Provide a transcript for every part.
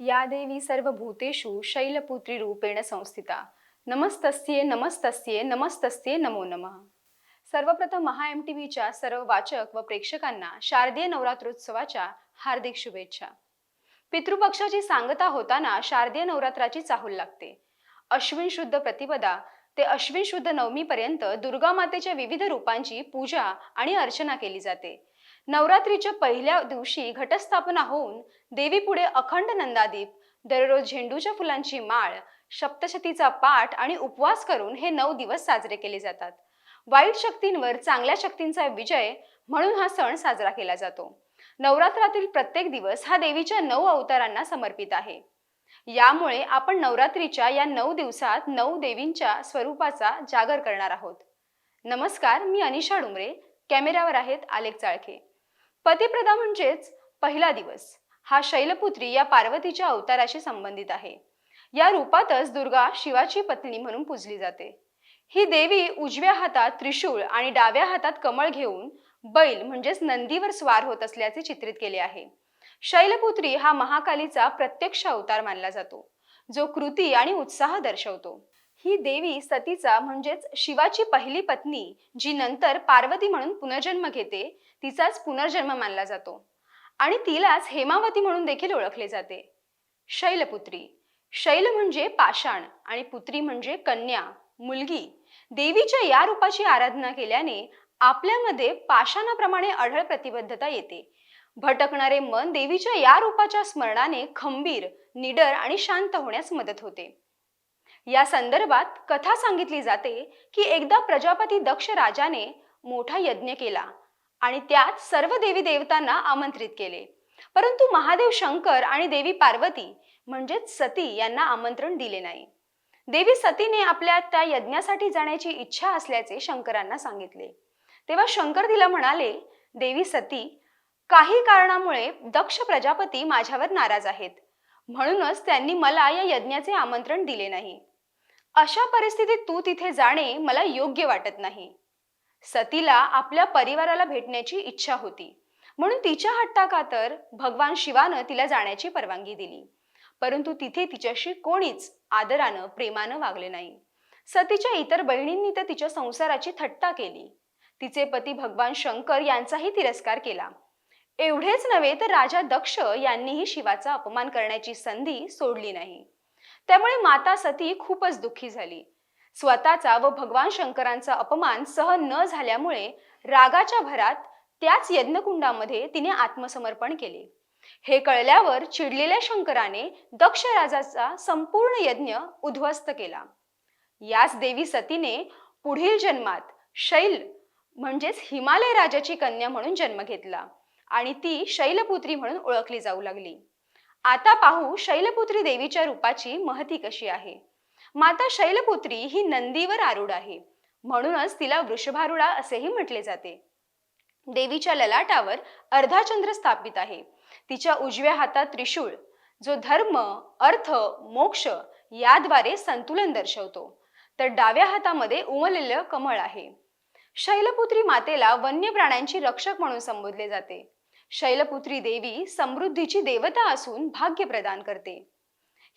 या देवी सर्वभूतेषु शैलपुत्री रूपेण संस्थिता। नमस्तस्ये नमस्तस्ये नमस्तस्ये नमो नमः। सर्वप्रथम महा एम टी व्हीच्या सर्व वाचक व प्रेक्षकांना शारदीय नवरात्रोत्सवाच्या हार्दिक शुभेच्छा। पितृपक्षाची सांगता होताना शारदीय नवरात्राची चाहूल लागते। अश्विन शुद्ध प्रतिपदा ते अश्विन शुद्ध नवमीपर्यंत दुर्गा मातेच्या विविध रूपांची पूजा आणि अर्चना केली जाते। नवरात्रीच्या पहिल्या दिवशी घटस्थापना होऊन देवी पुढे अखंड नंदादीप दररोज झेंडूच्या फुलांची माळ सप्तशतीचा पाठ आणि उपवास करून हे नऊ दिवस साजरे केले जातात. वाईट शक्तींवर चांगल्या शक्तींचा विजय म्हणून हा सण साजरा केला जातो. नवरात्रातील प्रत्येक दिवस हा देवीच्या नऊ अवतारांना समर्पित आहे. यामुळे आपण नवरात्रीच्या या नऊ दिवसात नऊ देवींच्या स्वरूपाचा जागर करणार आहोत. नमस्कार मी अनिशा डुमरे. कॅमेऱ्यावर आहेत आलेख चाळके पतिप्रदा म्हणजेच पहिला दिवस. हा शैलपुत्री या पार्वतीच्या अवताराशी संबंधित आहे. या रूपातच दुर्गा शिवाची पत्नी म्हणून पूजली जाते. ही देवी उजव्या हातात त्रिशूळ आणि डाव्या हातात कमळ घेऊन बैल म्हणजेच नंदीवर स्वार होत असल्याचे चित्रित केले आहे. शैलपुत्री हा महाकालीचा प्रत्यक्ष अवतार मानला जातो जो कृती आणि उत्साह दर्शवतो. ही देवी सतीचा म्हणजेच शिवाची पहिली पत्नी जी नंतर पार्वती म्हणून पुनर्जन्म घेते तिचाच पुनर्जन्म मानला जातो. आणि तिलाच हेमावती म्हणून देखील ओळखले जाते. शैलपुत्री. शैल म्हणजे पाषाण आणि पुत्री म्हणजे कन्या मुलगी. देवीच्या या रूपाची आराधना केल्याने आपल्यामध्ये पाषाणाप्रमाणे अढळ प्रतिबद्धता येते. भटकणारे मन देवीच्या या रूपाच्या स्मरणाने खंबीर निडर आणि शांत होण्यास मदत होते. या संदर्भात कथा सांगितली जाते की एकदा प्रजापती दक्ष राजाने मोठा यज्ञ केला आणि त्यात सर्व देवी देवतांना आमंत्रित केले. परंतु महादेव शंकर आणि देवी पार्वती म्हणजेच सती यांना आमंत्रण दिले नाही. देवी सतीने आपल्या त्या यज्ञासाठी जाण्याची इच्छा असल्याचे शंकरांना सांगितले. तेव्हा शंकर तिला म्हणाले देवी सती काही कारणामुळे दक्ष प्रजापती माझ्यावर नाराज आहेत. म्हणूनच त्यांनी मला या यज्ञाचे आमंत्रण दिले नाही. अशा परिस्थितीत तू तिथे जाणे मला योग्य वाटत नाही. सतीला आपल्या परिवाराला भेटण्याची इच्छा होती. म्हणून तिच्या हट्टाकातर भगवान शिवानं तिला जाण्याची परवानगी दिली. परंतु तिथे तिच्याशी कोणीच आदरानं प्रेमानं वागले नाही. सतीच्या इतर बहिणींनी तर तिच्या संसाराची थट्टा केली. तिचे पती भगवान शंकर यांचाही तिरस्कार केला. एवढेच नव्हे तर राजा दक्ष यांनीही शिवाचा अपमान करण्याची संधी सोडली नाही. त्यामुळे माता सती खूपच दुःखी झाली. स्वतःचा व भगवान शंकरांचा अपमान सहन न झाल्यामुळे रागाच्या भरात त्याच यज्ञकुंडामध्ये तिने आत्मसमर्पण केले. हे कळल्यावर चिडलेल्या शंकराने दक्ष राजाचा संपूर्ण यज्ञ उद्ध्वस्त केला. याच देवी सतीने पुढील जन्मात शैल म्हणजेच हिमालय राजाची कन्या म्हणून जन्म घेतला आणि ती शैलपुत्री म्हणून ओळखली जाऊ लागली. आता पाहू शैलपुत्री देवीच्या रूपाची महती कशी आहे. माता शैलपुत्री ही नंदीवर आरूढ आहे. म्हणूनच तिला वृषभारूढा असेही म्हटले जाते. देवीच्या ललाटावर अर्धाचंद्र स्थापित आहे. तिच्या उजव्या हातात त्रिशूळ जो धर्म अर्थ मोक्ष याद्वारे संतुलन दर्शवतो. तर डाव्या हातामध्ये उमललेलं कमळ आहे. शैलपुत्री मातेला वन्य प्राण्यांची रक्षक म्हणून संबोधले जाते. शैलपुत्री देवी समृद्धीची देवता असून भाग्य प्रदान करते.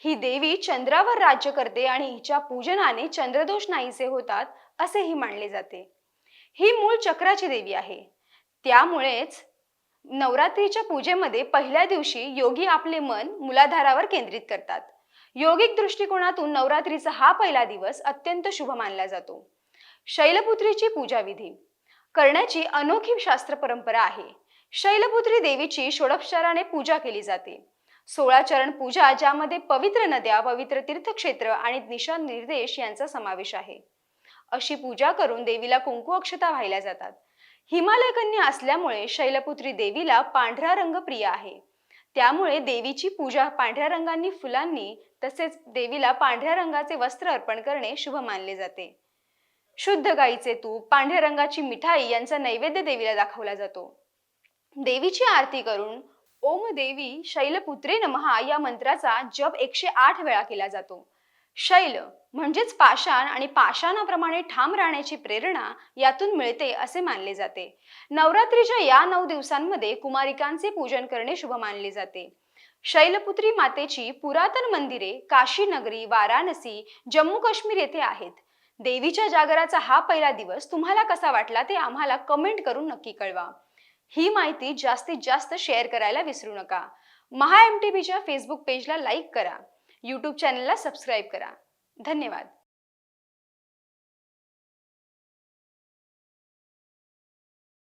ही देवी चंद्रावर राज्य करते आणि हिच्या पूजनाने चंद्रदोष नाहीसे होतात असेही मानले जाते. ही मूळ चक्राची देवी आहे. त्यामुळेच नवरात्रीच्या पूजेमध्ये पहिल्या दिवशी योगी आपले मन मुलाधारावर केंद्रित करतात. योगिक दृष्टिकोनातून नवरात्रीचा हा पहिला दिवस अत्यंत शुभ मानला जातो. शैलपुत्रीची पूजा विधी करण्याची अनोखी शास्त्र परंपरा आहे. शैलपुत्री देवीची षोडपचाराने पूजा केली जाते. सोळा चरण पूजा ज्यामध्ये पवित्र नद्या पवित्र तीर्थक्षेत्र आणि दिशा निर्देश यांचा समावेश आहे. अशी पूजा करून देवीला कुंकू अक्षता वाहिल्या जातात. हिमालय कन्या असल्यामुळे शैलपुत्री देवीला पांढरा रंग प्रिय आहे. त्यामुळे देवीची पूजा पांढऱ्या रंगांनी फुलांनी तसेच देवीला पांढऱ्या रंगाचे वस्त्र अर्पण करणे शुभ मानले जाते. शुद्ध गाईचे तूप पांढऱ्या रंगाची मिठाई यांचा नैवेद्य देवीला दाखवला जातो. देवीची आरती करून ओम देवी शैलपुत्रे नमहा या मंत्राचा जप एकशे आठ वेळा केला जातो. शैल म्हणजेच पाषाण आणि पाषाणाप्रमाणे ठाम राहण्याची प्रेरणा यातून मिळते असे मानले जाते. नवरात्रीच्या या नऊ दिवसांमध्ये कुमारिकांचे पूजन करणे शुभ मानले जाते. शैलपुत्री मातेची पुरातन मंदिरे काशी नगरी वाराणसी जम्मू काश्मीर येथे आहेत. देवीच्या जागराचा हा पहिला दिवस तुम्हाला कसा वाटला ते आम्हाला कमेंट करून नक्की कळवा. ही माहिती जास्तीत जास्त शेअर करायला विसरू नका. महा एम टी बीच्या फेसबुक पेजला लाईक करा. यूट्यूब चॅनलला सबस्क्राईब करा. धन्यवाद.